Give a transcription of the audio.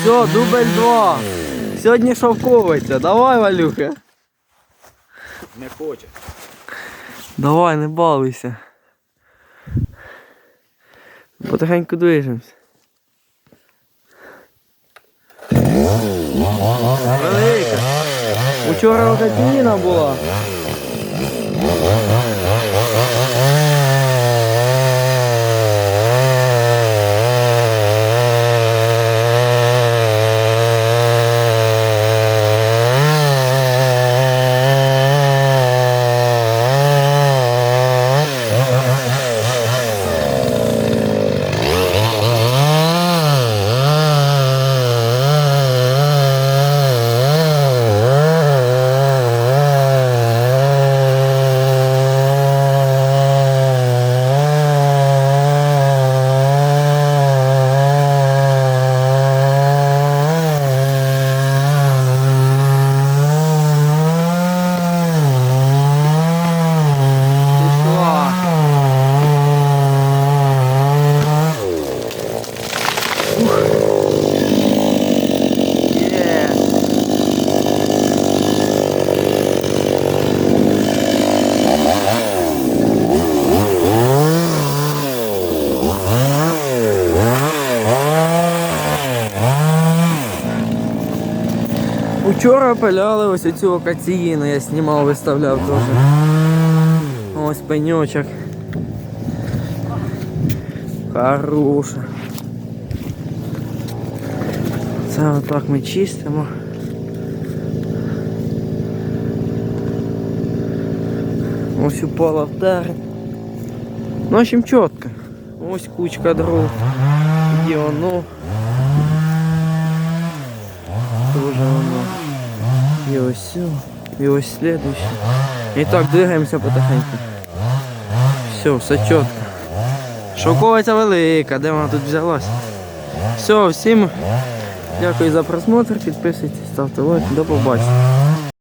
Все, дубль два. Сьогодні шовковиця. Давай, Валюха. Не хоче. Давай, не балуйся. Потихеньку движемось. Велика. Учора Окатіна була. Учора пиляли ось цю окаційну, я знімав, виставляв теж. Ось пеньочок. Хороша. Це отак ми чистимо. Ось упала в дерево. Ну, в общем, чітко. Ось кучка дров. І воно. Тоже воно. І ось сю. І ось следующее. І так, двигаємося потихеньку. Все, все чітко. Шовковиця велика, де вона тут взялась? Все, всім дякую за просмотр, підписуйтесь, ставте лайк, до побачення.